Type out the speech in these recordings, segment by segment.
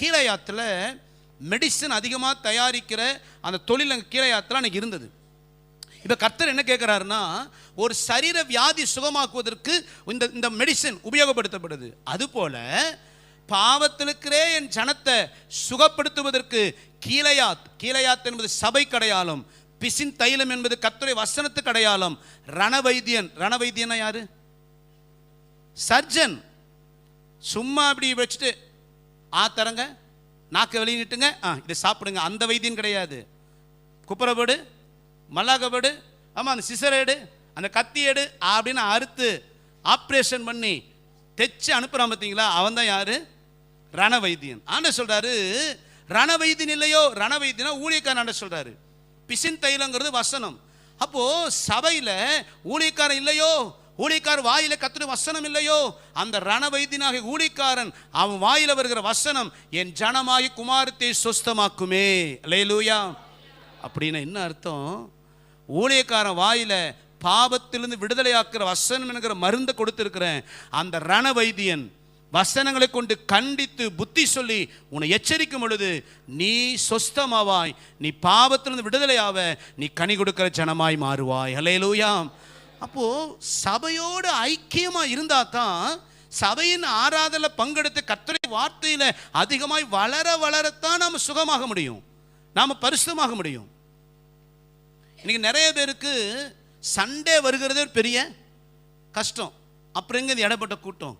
கீழையாத்தில் medicine அதிகமாக தயாரிக்கிற அந்த தொழில் அங்கே கீழையாத்தில் அன்றைக்கி இருந்தது. இப்போ கர்த்தர் என்ன கேட்குறாருன்னா ஒரு சரீர வியாதி சுகமாக்குவதற்கு இந்த இந்த மெடிசன் உபயோகப்படுத்தப்படுது. அதுபோல் பாவத்திலுக்கிறே என் ஜனத்தை சுகப்படுத்துவதற்கு கீழையாத் கீழையாத் என்பது சபை கடையாலும் பிசின் தைலம் என்பது கத்துரை வசனத்துக்கு அடையாளம். ரணவைத்தியன் ரணவைத்தியனா யாரு? சர்ஜன். சும்மா அப்படி வச்சுட்டு ஆ தரங்க. நாக்க வெளியே நிட்டுங்க. ஆ இதை சாப்பிடுங்க. அந்த வைத்தியம் கிடையாது. குப்புறப்படு மல்லாகப்படு ஆமாம் அந்த சிசரேடு அந்த கத்தி எடு அப்படின்னு அறுத்து ஆப்ரேஷன் பண்ணி தைச்சு அனுப்புகிறான் பார்த்தீங்களா அவன் தான் யார்? ரண வைத்தியன். ஆண்ட சொல்கிறாரு ரண வைத்தியன் இல்லையோ ரண வைத்தியனா ஊழியக்காரன் ஆண்ட சொல்கிறாரு பிசின் தைலங்கிறது வசனம். அப்போது சபையில் ஊழியக்காரன் இல்லையோ ஊழிக்கார் வாயில கத்துற வசனம் இல்லையோ? அந்த ரண ஊழிக்காரன் அவன் வாயில வருகிற வசனம் என் ஜனமாகி குமாரத்தை சுஸ்தமாக்குமே. லேலூயா அப்படின்னு என்ன அர்த்தம்? ஊழியக்காரன் வாயில பாவத்திலிருந்து விடுதலையாக்குற வசனம் என்கிற மருந்தை கொடுத்துருக்கிறேன். அந்த ரண வைத்தியன் வசனங்களை கொண்டு கண்டித்து புத்தி சொல்லி உன்னை எச்சரிக்கும் பொழுது நீ சொஸ்தமாவாய் நீ பாவத்திலிருந்து விடுதலையாவ நீ கனி கொடுக்கிற ஜனமாய் மாறுவாய். ஹலேலூயா அப்போது சபையோடு ஐக்கியமாக இருந்தால் தான் சபையின் ஆராதனை பங்கெடுத்து கர்த்தரை வார்த்தையில் அதிகமாய் வளர வளரத்தான் நாம் சுகமாக முடியும். நாம் பரிசுமாக முடியும். இன்னைக்கு நிறைய பேருக்கு சண்டே வருகிறதே ஒரு பெரிய கஷ்டம். அப்புறம் எங்க இது இடப்பட்ட கூட்டம்?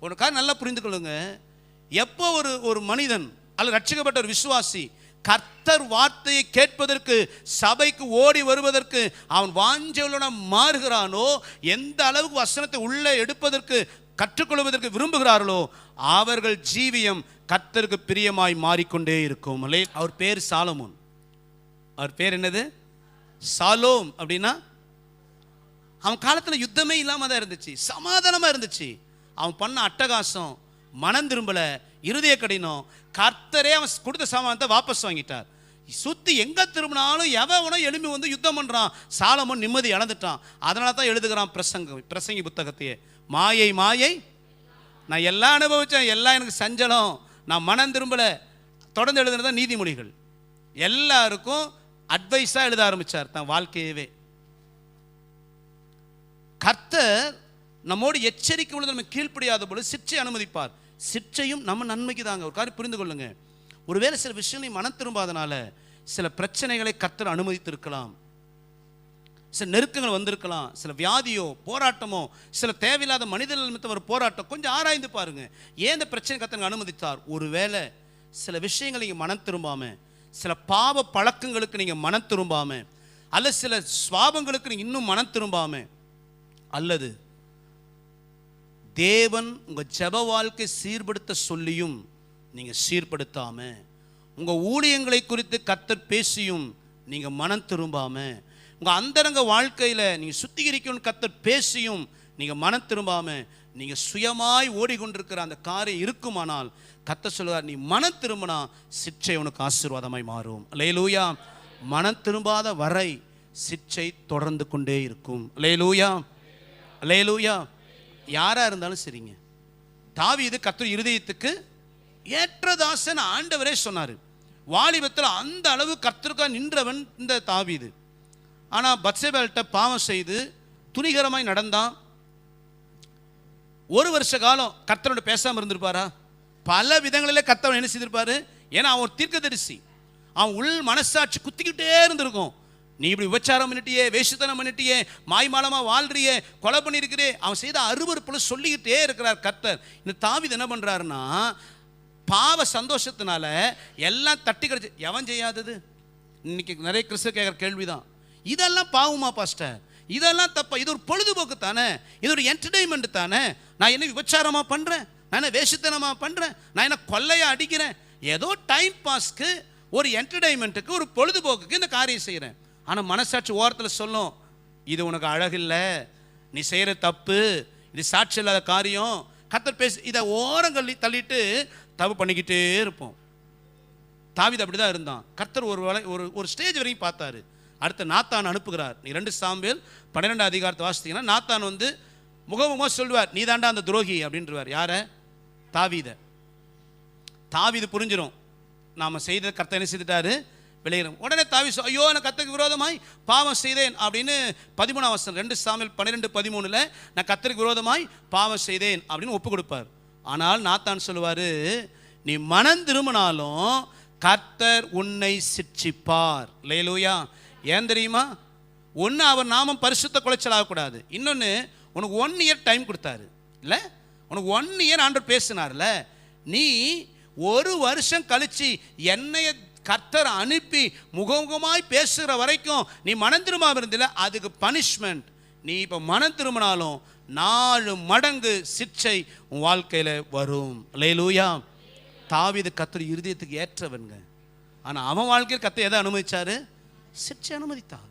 ஒரு நல்லா புரிந்து கொள்ளுங்க. எப்போ ஒரு ஒரு மனிதன் அல்லது ரட்சிக்கப்பட்ட ஒரு விசுவாசி கர்த்தர் வார்த்தையை கேட்பதற்கு சபைக்கு ஓடி வருவதற்கு அவன் வாஞ்சலுட மாறுகிறானோ எந்த அளவுக்கு வசனத்தை உள்ளே எடுப்பதற்கு கற்றுக்கொள்வதற்கு விரும்புகிறார்களோ அவர்கள் ஜீவியம் கர்த்தருக்கு பிரியமாய் மாறிக்கொண்டே இருக்கும். அவர் பேர் சாலமோன். அவர் பேர் என்னது? சாலோம் அப்படின்னா அவன் காலத்தில் யுத்தமே இல்லாமல் தான் இருந்துச்சு. சமாதானமாக இருந்துச்சு. அவன் பண்ண அட்டகாசம் மனம் திரும்பல. இருதய கடினம். கர்த்தரே அவன் கொடுத்த சாமானத்தை வாபஸ் வாங்கிட்டார். சுத்தி எங்க திரும்பினாலும் எவனோ எலும்பி வந்து யுத்தம் பண்றான். சாலமும் நிம்மதி இழந்துட்டான். அதனால தான் எழுதுகிறான் பிரசங்க பிரசங்கி புத்தகத்தையே. மாயை மாயை நான் எல்லாம் அனுபவிச்சேன் எல்லாம் எனக்கு சஞ்சலம். நான் மனம் திரும்பல. தொடர்ந்து எழுதுனது நீதிமொழிகள். எல்லாருக்கும் அட்வைஸாக எழுத ஆரம்பிச்சார் தன் வாழ்க்கையவே. கர்த்தர் நம்மோடு எச்சரிக்கை உள்ளது நம்ம கீழ்ப்படியாத பொழுது சிற்றை அனுமதிப்பார். சிற்றையும் நம்ம நன்மைக்கு தாங்க. ஒரு காரியம் புரிந்து கொள்ளுங்க. ஒருவேளை சில விஷயம் நீ மனம் திரும்பாதனால சில பிரச்சனைகளை கத்தர் அனுமதித்திருக்கலாம். சில நெருக்கங்கள் வந்திருக்கலாம். சில வியாதியோ போராட்டமோ சில தேவையில்லாத மனிதர்கள் நிமித்தம் ஒரு போராட்டம் கொஞ்சம் ஆராய்ந்து பாருங்க. ஏன் இந்த பிரச்சனை கத்தங்க அனுமதித்தார்? ஒருவேளை சில விஷயங்களை நீங்கள் மனம் திரும்பாம சில பாவ பழக்கங்களுக்கு நீங்கள் மனம் திரும்பாம அல்லது சில சுவாபங்களுக்கு நீங்கள் இன்னும் மனம் திரும்பாம அல்லது தேவன் உங்கள் ஜெப வாழ்க்கை சீர்படுத்த சொல்லியும் நீங்கள் சீர்படுத்தாமல் உங்கள் ஊழியங்களை குறித்து கத்தர் பேசியும் நீங்கள் மனம் திரும்பாம உங்கள் அந்தரங்க வாழ்க்கையில் நீங்கள் சுத்திகரிக்கணும்னு கத்தர் பேசியும் நீங்கள் மனம் திரும்பாம நீங்கள் சுயமாய் ஓடிக்கொண்டிருக்கிற அந்த காரியம் இருக்குமானால் கத்த சொல்லுவார் நீ மனம் திரும்பினா சிற்றை உனக்கு ஆசீர்வாதமாய் மாறும். லேலூயா மனம் திரும்பாத வரை சிற்றை தொடர்ந்து கொண்டே இருக்கும். லேலூயா லேலூயா யாராக இருந்தாலும் சரிங்க. தாவீது கர்த்தர் இருதயத்துக்கு ஏற்றதாசன் ஆண்டவரே சொன்னார். வாலிபத்தில் அந்த அளவு கர்த்தருக்கா நின்றவன் இந்த தாவீது. ஆனால் பத்சேபால்கிட்ட பாவம் செய்து துணிகரமாய் நடந்தான். ஒரு வருஷ காலம் கர்த்தரோட பேசாமல் இருந்திருப்பாரா? பல விதங்களிலே கர்த்தவன் என்ன செய்திருப்பாரு? ஏன்னா அவன் ஒரு தீர்க்கதரிசி. அவன் உள் மனசாட்சி குத்திக்கிட்டே இருந்திருக்கும். நீ இப்படி விபச்சாரம் பண்ணிட்டியே வேஷத்தனம் பண்ணிட்டியே மாய்மாலமாக வாழ்றியே கொலை பண்ணியிருக்கிறே. அவன் செய்த அருவருப்புல சொல்லிக்கிட்டே இருக்கிறார் கர்த்தர். இந்த தாவிது என்ன பண்ணுறாருன்னா பாவ சந்தோஷத்தினால எல்லாம் தட்டி கிடச்சி எவன் செய்யாதது? இன்னைக்கு நிறைய கிறிஸ்து கேட்குற கேள்விதான். இதெல்லாம் பாவமா பாஸ்டர்? இதெல்லாம் தப்பா? இது ஒரு பொழுதுபோக்கு தானே? இது ஒரு என்டர்டைன்மெண்ட் தானே? நான் என்ன விபச்சாரமாக பண்ணுறேன் நான் என்ன வேஷத்தனமாக பண்ணுறேன் நான் என்ன கொள்ளையாக அடிக்கிறேன்? ஏதோ டைம் பாஸ்க்கு ஒரு என்டர்டைன்மெண்ட்டுக்கு ஒரு பொழுதுபோக்குக்கு இந்த காரியம் செய்கிறேன் ஆனால் மனசாட்சி ஓரத்தில் சொல்லும் இது உனக்கு அழகில்லை நீ செய்கிற தப்பு இது சாட்சி இல்லாத காரியம். கத்தர் பேசி இதை ஓரங்கள்ளி தள்ளிட்டு தப்பு பண்ணிக்கிட்டே இருப்போம். தாவிதை அப்படி தான் இருந்தான். கர்த்தர் ஒரு வேலை ஒரு ஒரு ஸ்டேஜ் வரைக்கும் பார்த்தாரு. அடுத்து நாத்தான் அனுப்புகிறார். நீ ரெண்டு சாம்பியல் பன்னிரெண்டு அதிகாரத்தை வாசித்தீங்கன்னா நாத்தான் வந்து முகமுகமாக சொல்லுவார் நீ தாண்டா அந்த துரோகி அப்படின்றவார். யாரை? தாவீத. தாவிது புரிஞ்சிடும் நாம் செய்த கர்த்தர் என்ன செய்துட்டாரு? விளையிடும் உடனே தாவிசு ஐயோ நான் கத்தருக்கு விரோதமாய் பாவம் செய்தேன் அப்படின்னு பதிமூணாம் வசனம் ரெண்டு சாமியில் பன்னிரெண்டு பதிமூணில் நான் கத்தருக்கு விரோதமாய் பாவம் செய்தேன் அப்படின்னு ஒப்பு கொடுப்பார். ஆனால் நாத்தான் சொல்லுவார் நீ மனம் திரும்பினாலும் கர்த்தர் உன்னை சிட்சிப்பார். லேலூயா ஏன் தெரியுமா? ஒன்று அவர் நாமம் பரிசுத்த குலைச்சலாகக்கூடாது இன்னொன்று உனக்கு ஒன் இயர் டைம் கொடுத்தாரு. இல்லை? உனக்கு ஒன் இயர் ஆண்டவர் பேசினார்ல நீ ஒரு வருஷம் கழிச்சு என்னைய கர்த்தர் அனுப்பி முகமுகமாய் பேசுகிற வரைக்கும் நீ மனம் திரும்பாமல் இருந்தில அதுக்கு பனிஷ்மெண்ட் நீ இப்போ மனம் திரும்பினாலும் நாலு மடங்கு சிற்சை உன் வாழ்க்கையில் வரும். லேலூயா தாவீது கத்தர் இருதயத்துக்கு ஏற்றவன்க ஆனால் அவன் வாழ்க்கையில் கத்தை எதை அனுமதிச்சாரு? சிற்சை அனுமதித்தார்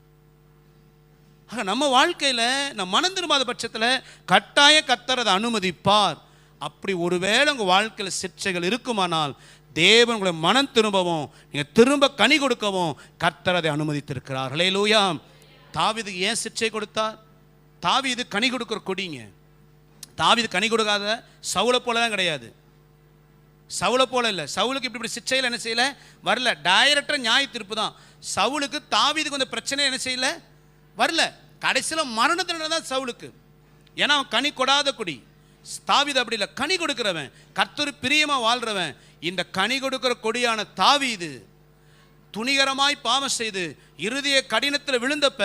ஆக நம்ம வாழ்க்கையில் நம்ம மனம் திரும்பாத பட்சத்தில் கட்டாய கத்தர் அதை அனுமதிப்பார். அப்படி ஒருவேளை உங்கள் வாழ்க்கையில் சிற்சைகள் இருக்குமானால் தேவன் உங்களை மனம் திரும்பவும் நீங்கள் திரும்ப கனி கொடுக்கவும் கர்த்தர் அதை அனுமதித்திருக்கிறார். லூயா தாவீதுக்கு ஏன் சிற்சை கொடுத்தார்? இது கனி கொடுக்குற கொடிங்க. தாவிது கனி கொடுக்காத சவுளை போல தான் கிடையாது. சவுளை போல இல்லை. சவுளுக்கு இப்படி இப்படி சிச்சையில் என்ன செய்யல? வரல. டைரக்டாக நியாய தீர்ப்பு தான். சவுளுக்கு தாவிதுக்கு அந்த பிரச்சனை என்ன செய்யல? வரல. கடைசியில் மரண தண்டனை தான் சவுளுக்கு. ஏன்னா அவன் கனி கொடாத குடி. தாவிது அப்படி இல்லை. கனி கொடுக்குறவன். கர்த்தர் பிரியமாக வாழ்கிறவன் இந்த கனி கொடுக்கிற கொடியான தாவீது துணிகரமாய் பாவம் செய்து இறுதிய கடினத்தில் விழுந்தப்ப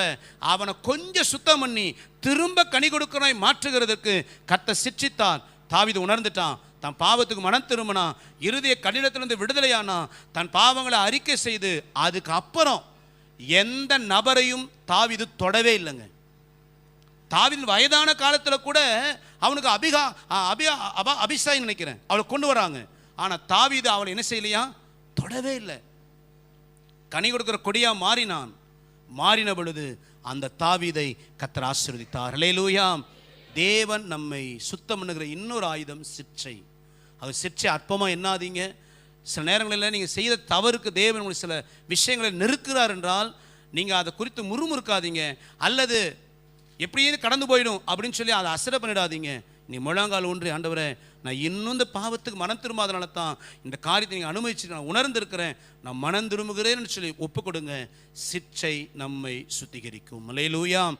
அவனை கொஞ்சம் சுத்தம் பண்ணி திரும்ப கனி கொடுக்கறாய் மாற்றுகிறதுக்கு கத்த சிட்சித்தான். தாவிது உணர்ந்துட்டான். தன் பாவத்துக்கு மனம் திரும்பினா இறுதிய கடினத்திலிருந்து விடுதலையானா தன் பாவங்களை அறிக்கை செய்து அதுக்கு அப்புறம் எந்த நபரையும் தாவிது தொடவே இல்லைங்க. தாவின் வயதான காலத்தில் கூட அவனுக்கு அபிகா அ, அபிகா அபா அபிஷாய் நினைக்கிறேன். அவளை கொண்டு வராங்க. ஆனால் தாவீது அவளை என்ன செய்யலையா? தொடவே இல்லை. கனி கொடுக்குற கொடியாக மாறினான். மாறின பொழுது அந்த தாவீதை கத்தர் ஆசீர்வதித்தார். லூயாம் தேவன் நம்மை சுத்தம் பண்ணுகிற இன்னொரு ஆயுதம் சிற்சை அது சிற்சை அற்பமாக எண்ணாதீங்க. சில நேரங்களில் நீங்கள் செய்த தவறுக்கு தேவன் உங்களுக்கு சில விஷயங்களை நெருக்கிறார் என்றால் நீங்கள் அதை குறித்து முறுமுறுக்காதீங்க. அல்லது எப்படியும் கடந்து போயிடும் அப்படின்னு சொல்லி அதை அசட பண்ணிடாதீங்க. நீ முழங்கால் ஒன்று ஆண்டவரை நான் இன்னும் இந்த பாவத்துக்கு மனம் திரும்பாதனால தான் இந்த காரியத்தை நீங்கள் அனுமதிச்சு நான் உணர்ந்திருக்கிறேன். நான் மனம் திரும்புகிறேன்னு சொல்லி ஒப்பு கொடுங்க சிற்சை நம்மை சுத்திகரிக்கும். மலையிலூயாம்